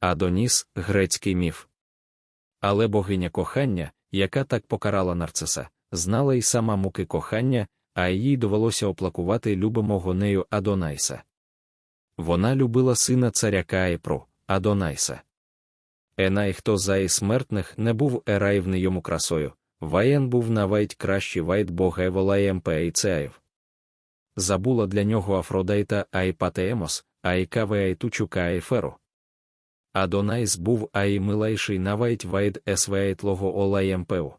Адоніс грецький міф. Але богиня кохання, яка так покарала нарциса, знала й сама муки кохання, а їй довелося оплакувати любимого нею Адонайса. Вона любила сина царя Каїпру, Адонайса. Енай, хто за і смертних не був ераївний йому красою, Ваєн був навіть кращий вайт бога Еволаєм Пейцеїв. Забула для нього Афродайта Айпатеемос, Айкаве Айтучу Каїферу. Адонайс був аймилайший навіть вайд есвейтлого Олаємпеу.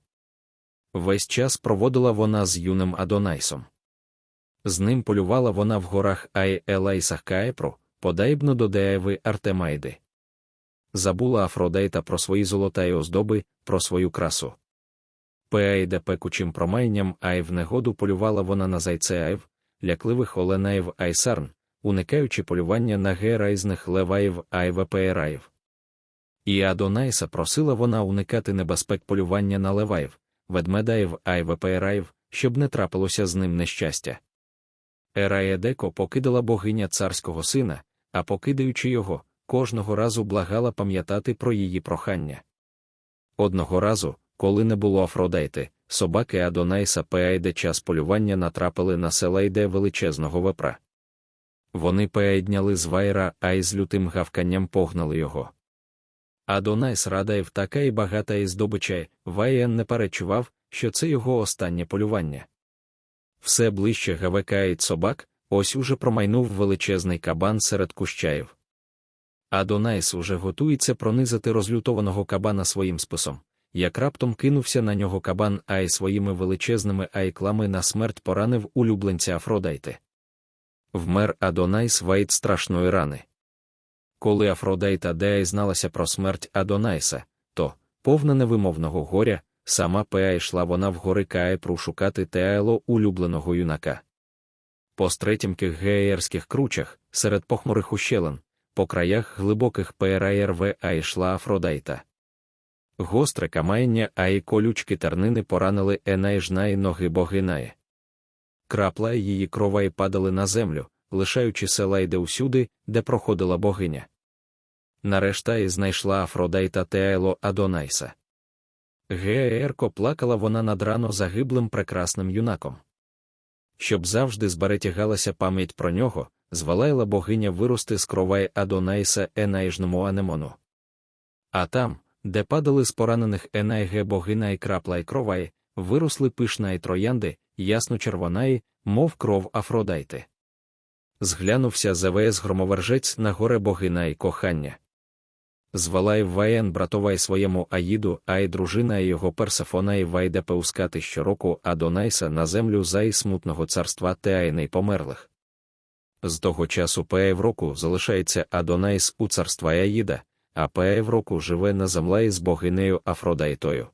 Весь час проводила вона з юним Адонайсом. З ним полювала вона в горах Ай Елайсах Каепру, подайбно до Дееви Артемайди. Забула Афродейта про свої золота й оздоби, про свою красу. Пеайде пекучим промайням ай в негоду полювала вона на зайцеаїв, лякливих оленаїв Айсарн, уникаючи полювання на герайзних леваїв Айвепераїв. І Адонайса просила вона уникати небезпек полювання на леваїв, ведмедаїв Айвепераїв, щоб не трапилося з ним нещастя. Ераєдеко покидала богиня царського сина, а покидаючи його, кожного разу благала пам'ятати про її прохання. Одного разу, коли не було Афродейти, собаки Адонайса Пеайде час полювання натрапили на селайде величезного вепра. Вони пеайдняли з вайра, а й з лютим гавканням погнали його. Адонайс Радаєв така і багата із здобича, Ваєн не перечував, що це його останнє полювання. Все ближче гавекають собак, ось уже промайнув величезний кабан серед кущаїв. Адонайс уже готується пронизати розлютованого кабана своїм списом, як раптом кинувся на нього кабан, а й своїми величезними айклами на смерть поранив улюбленця Афродайти. Вмер Адонайс Вайт страшної рани. Коли Афродайта Деай зналася про смерть Адонайса, то, повна невимовного горя, сама Пеа йшла вона в гори Каепру шукати Теайло улюбленого юнака. По стретімких геєрських кручах, серед похмурих ущелин, по краях глибоких ПРАРВ а йшла Афродайта. Гостре камаяння, а й колючки тернини поранили Енайжна і ноги богинає. Крапла її крова й падали на землю, лишаючи села йде усюди, де проходила богиня. Нарешта і знайшла Афродайта Теайло Адонайса. Геерко плакала вона над рано загиблим прекрасним юнаком. Щоб завжди зберегтягалася пам'ять про нього, звалайла богиня вирости з кровай Адонайса Енайжному Анемону. А там, де падали з поранених Енайге богина і крапла й кровай, виросли пишна й троянди, ясно червонаї, мов кров Афродайти. Зглянувся ЗВС громовержець на горе богина й кохання. Звала й Ваєн братова й своєму Аїду, а й дружина його Персефона й вайде пеускати щороку Адонайса на землю за й смутного царства Теайни померлих. З того часу Пеєвроку залишається Адонайс у царства Аїда, а Пеєвроку живе на землі з богинею Афродайтою.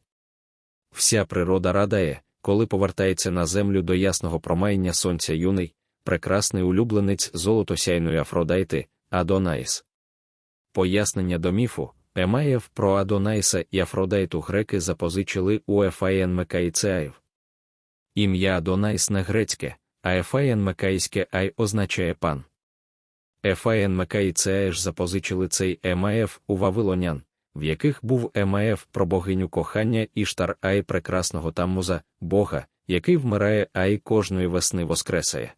Вся природа радає, коли повертається на землю до ясного промайня сонця юний, прекрасний улюбленець золотосяйної Афродайти, Адонайс. Пояснення до міфу Емаєв про Адонайса і Афродайту греки запозичили у Ефаєн Мекаїцеаїв. Ім'я Адонайс не грецьке, а Ефаєн Мекаїське ай означає пан. Ефаєн Мекаїцеаїж запозичили цей Емаєв у Вавилонян, в яких був Емаєв про богиню кохання Іштар Ай прекрасного Таммуза, Бога, який вмирає Ай кожної весни воскресає.